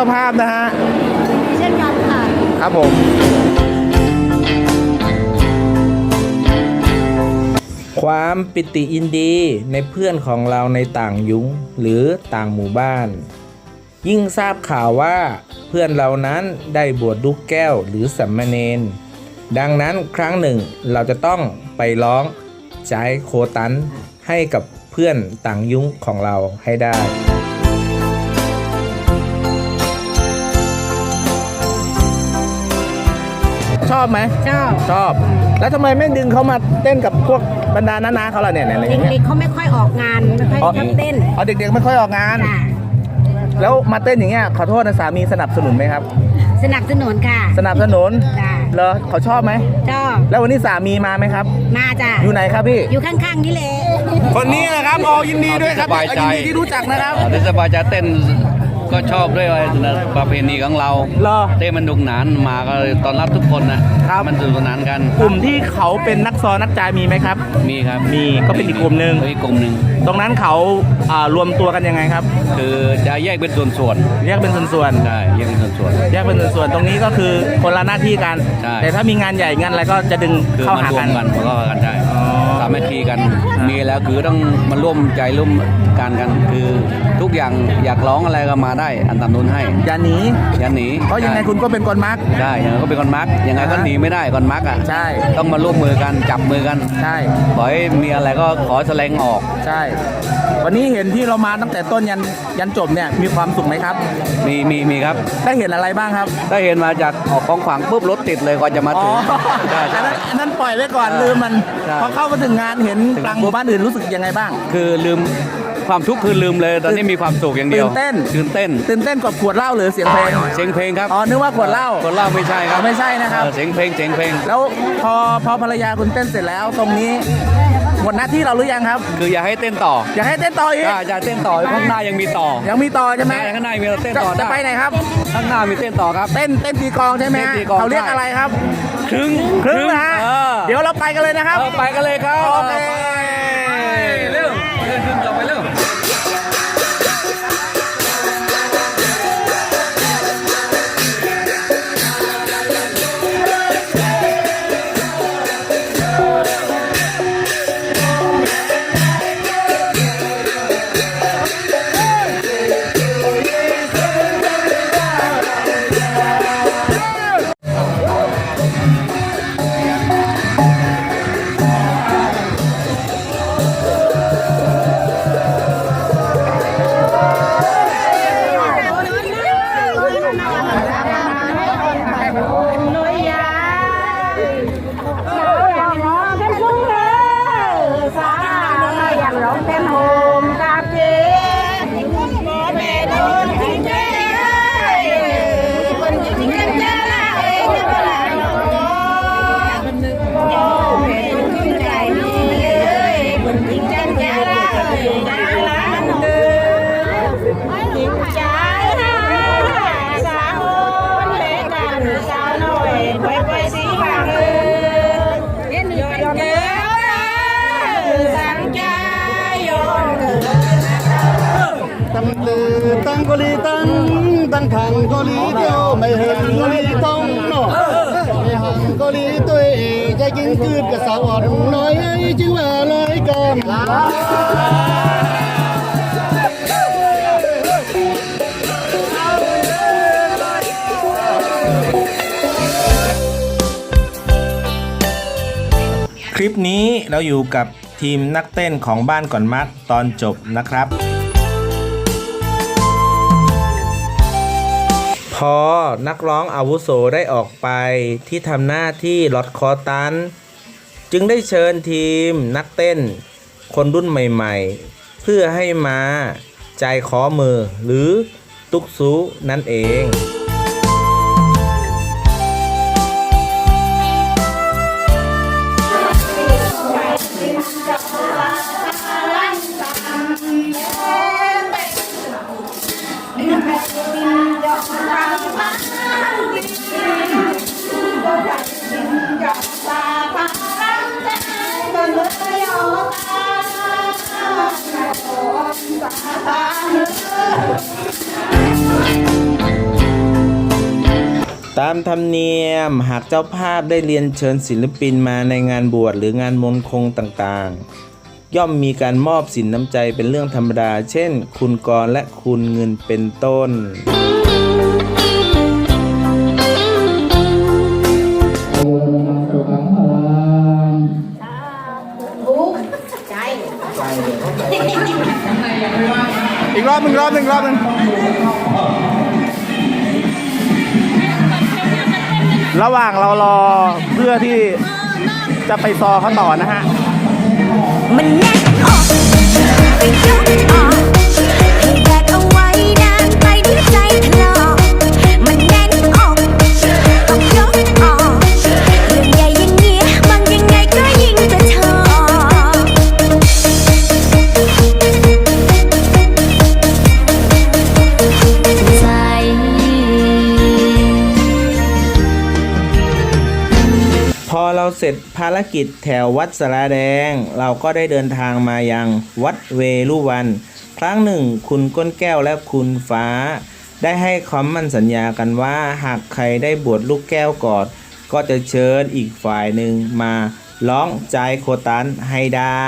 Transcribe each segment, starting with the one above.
จ้าภาพนะฮะ เช่นกันค่ะ ครับผม ความปิติยินดีในเพื่อนของเราในต่างยุ้งหรือต่างหมู่บ้าน ยิ่งทราบข่าวว่าเพื่อนเรานั้นได้บวชลูกแก้วหรือสัมมเนนดังนั้นครั้งหนึ่งเราจะต้องไปร้องใจโคตันให้กับเพื่อนต่างยุ้งของเราให้ได้ ชอบไหมชอบชอบ แล้วทำไมไม่ดึงเขามาเต้นกับพวกบรรดาน้าๆเขาล่ะเนี่ยเนี่ยอย่างเงี้ยเด็กๆเขาไม่ค่อยออกงานไม่ค่อยอ๋อชอบเต้นอ๋อเด็กๆไม่ค่อยออกงานค่ะแล้วมาเต้นอย่างเงี้ยขอโทษนะสามีสนับสนุนไหมครับ สนับสนุนค่ะสนับสนุนจ้ะเหรอเขาชอบไหม ชอบแล้ววันนี้สามีมาไหมครับ มาจ้ะอยู่ไหนครับพี่ อยู่ข้างๆนี่แหละคนนี้นะครับอ๋อยินดีด้วยครับสบายใจ ยินดีที่รู้จักนะครับอ๋อที่สบายใจเต้น ก็ชอบด้วยนะประเพณีของเราเหรอ เต้นมันดุกหนานมาก็ตอนรับทุกคนนะครับ มันสนุกสนานกัน กลุ่มที่เขาเป็นนักซอนักจายมีไหมครับ มีครับมีก็เป็นอีกกลุ่มหนึ่ง อีกกลุ่มหนึ่งตรงนั้นเขาอ่ารวมตัวกันยังไงครับคือจะแยกเป็นส่วนแยกเป็นส่วนๆใช่แยกเป็นส่วน ๆแยกเป็นส่วนๆตรงนี้ก็คือคนละหน้าที่กัน ใช่ แต่ถ้ามีงานใหญ่งานอะไรก็จะดึงๆคือเข้ามารหาวกัมนกันมาก็กันได้อ๋อสา มัคคีกัน มีแล้วคือต้องมาร่วมใจร่วมการกัน คือทุกอย่างอยากร้องอะไรก็มาได้ อันตามนุนให้อย่าหนีอย่าหนีเพราะยังไงคุณก็เป็นคนมักได้ยังไงก็เป็นคนมักยังไงก็หนีไม่ได้คนมักอะใช่ต้องมาร่วมมือกันจับมือกันใช่ขอให้มีอะไรก็ขอแสดงออกใช่ วันนี้เห็นที่เรามาตั้งแต่ต้นยันยันจบเนี่ยมีความสุขไหมครับ มีมีมีครับ ได้เห็นอะไรบ้างครับ ได้เห็นมาจากออกของขวางปุ๊บรถติดเลยก่อนจะมาอ๋ถึองใช่อันใช่ นั้นอันนั้นปล่อยไว้ก่อนใช่ลืมมันใช่ พอเข้ามาถึงงานเห็นถึงกลางหมู่บ้านอื่นรู้สึกยังไงบ้าง คือลืมความทุกข์คือลืมเลย ตอนนี้มีความสุขอย่างเดียวตื่นเต้น ตื่นเต้นตื่นเต้นกับขวดเหล้าหรือเสียงเพลง เสียงเพลงครับอ๋อนึกว่าขวดเหล้าคนเหล้าไม่ใช่ครับไม่ใช่นะครับ เออเสียงเพลงเสียงเพลง แล้วพอพอภรรยาคุณเต้นเสร็จแล้วตรงนี้ หมดหน้าที่เราหรือยังครับ คืออยากให้เต้นต่ออยากให้เต้นต่ออีกถ้าอยากเต้นต่อข้างหน้ายังมีต่อยังมีต่อใช่ไหมใช่ข้างหน้ามีเต้นจะต่อจะได้ไปไหนครับ ข้างหน้ามีเต้นต่อครับ เต้นเต้นตีกลองใช่ไหมฮะเต้นตีกลอง เขาเรียกใช่อะไรครับ ครึ่งครึ่งนะฮะเออเดี๋ยวเราไปกันเลยนะครับ เออไปกันเลยครับโอเค ไป อ ตั้งตือตั้งกลีตั้งตั้งทางกลีเดียวไม่เห็นกลีต้องเนาะไม่หังกลีตัวเองใจกินคืดกับสาวอ่อนน้อยจึงว่าลอยกำคลิปนี้เราอยู่กับทีมนักเต้นของบ้านก่อนมักตอนจบนะครับ พอนักร้องอาวุโสได้ออกไปที่ทำหน้าที่ลอดคอตัน จึงได้เชิญทีมนักเต้น คนรุ่นใหม่ๆ เพื่อให้มาใจขอมือหรือตุกซูนั่นเองามธรรมเนียม หากเจ้าภาพได้เรียนเชิญศิลปินมาในงานบวชหรืองานมงคลต่างๆ ย่อมมีการมอบสินน้ำใจเป็นเรื่องธรรมดา เช่น คุณกรและคุณเงินเป็นต้นอีกรอบหนึ่งรอบหนึ่งรอบหนึ่ง ระหว่างเรารอเพื่อที่จะไปซอเขาต่อนะฮะ มันแน่นอกไปยุ่งออกให้แบกเอาไว้นานไปด้วยใจทะเลาะ ร็จภารกิจแถววัดสราแดง เราก็ได้เดินทางมายังวัดเวลุวัน ครั้งหนึ่งคุณก้นแก้วและคุณฟ้า ได้ให้คำมั่นสัญญากันว่าหากใครได้บวชลูกแก้วกอนก็จะเชิญอีกฝ่ายหนึ่งมาร้องใจโคตันให้ได้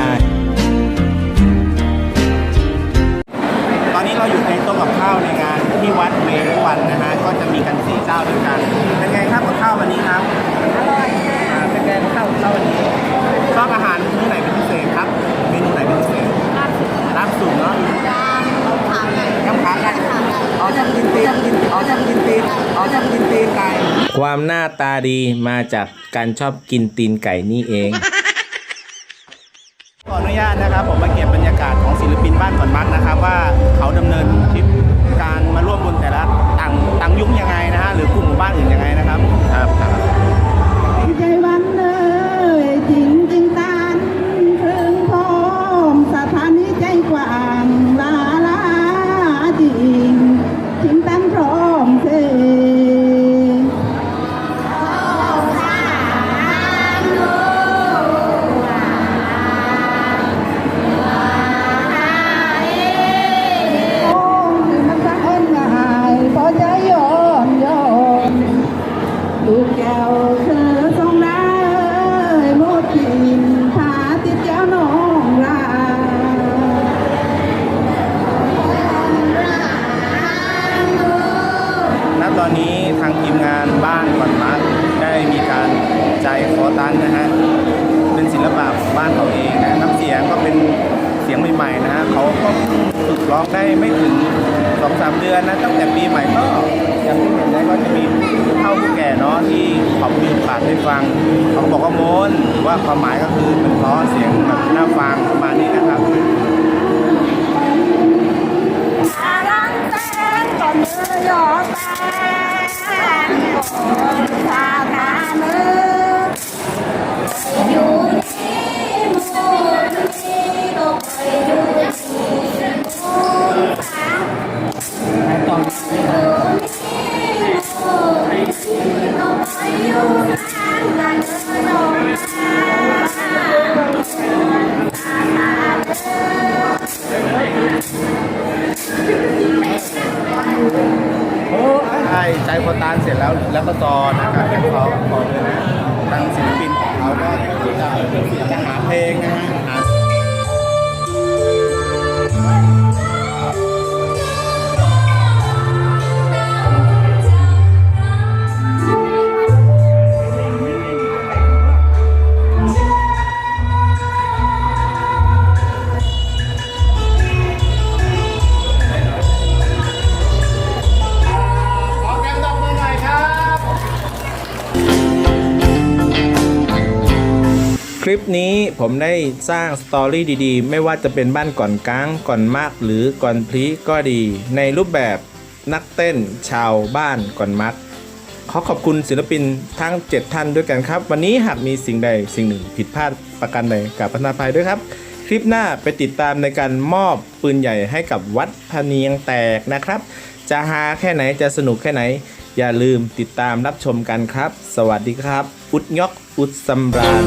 ตอนนี้เราอยู่ในโต๊ะกับข้าวในงานที่วัดเวรุวันนะฮะก็จะมีกันสี่เจ้าด้วยกันเป็นไงครับกับข้าววันนี้ครับ สุกเนาะยำขาไก่อ๋อชอบกินตีนกินอ๋อชอบกินตีนอ๋อชอบกินตีนไก่ความหน้าตาดีมาจากการชอบกินตีนไก่นี่เอง ขออนุญาตนะครับผมมาเก็บบรรยากาศของศิลปินบ้านก่อนมักนะครับ ว่าเขาดำเนินทริปการมาร่วมบุญแต่ละต่างต่างยุคยังไงนะฮะหรือกลุ่มหมู่บ้านอื่นยังไงนะครับครับ ตอนนี้ทางทีมงานบ้านก่อนมักได้มีการใจคอตันนะฮะเป็นศิลปะของบ้านเขาเองนะน้ำเสียงก็เป็นเสียงใหม่ๆนะฮะเขาก็ฝึกร้องได้ไม่ถึงสองสามเดือนนะตั้งแต่ปีใหม่ก็อย่างที่เห็นได้ก็จะมีผู้เฒ่าผู้แก่เนาะที่เขามีโอกาสได้ฟังเขาบอกว่าโมนหรือว่าความหมายก็คือมันเพราะเสียงแบบน่าฟังประมาณนี้นะครับ น ใจโคตานเสร็จแล้วแล้วก็จอนะครับเป็นเขาขอเลยนะทางศิลปินของเขาก็จะหาเพลงนะฮะ คลิปนี้ผมได้สร้างสตอรี่ดีๆ ไม่ว่าจะเป็นบ้านก่อนก้างก่อนมากหรือก่อนพลีก็ดี ในรูปแบบนักเต้นชาวบ้านก่อนมัก ขอขอบคุณศิลปินทั้ง 7 ท่านด้วยกันครับ วันนี้หากมีสิ่งใดสิ่งหนึ่งผิดพลาดประการใดกับพัฒนาภัยด้วยครับ คลิปหน้าไปติดตามในการมอบปืนใหญ่ให้กับวัดพเนียงแตกนะครับ จะฮาแค่ไหนจะสนุกแค่ไหน อย่าลืมติดตามรับชมกันครับ สวัสดีครับ อุดยอกอุดสำราญ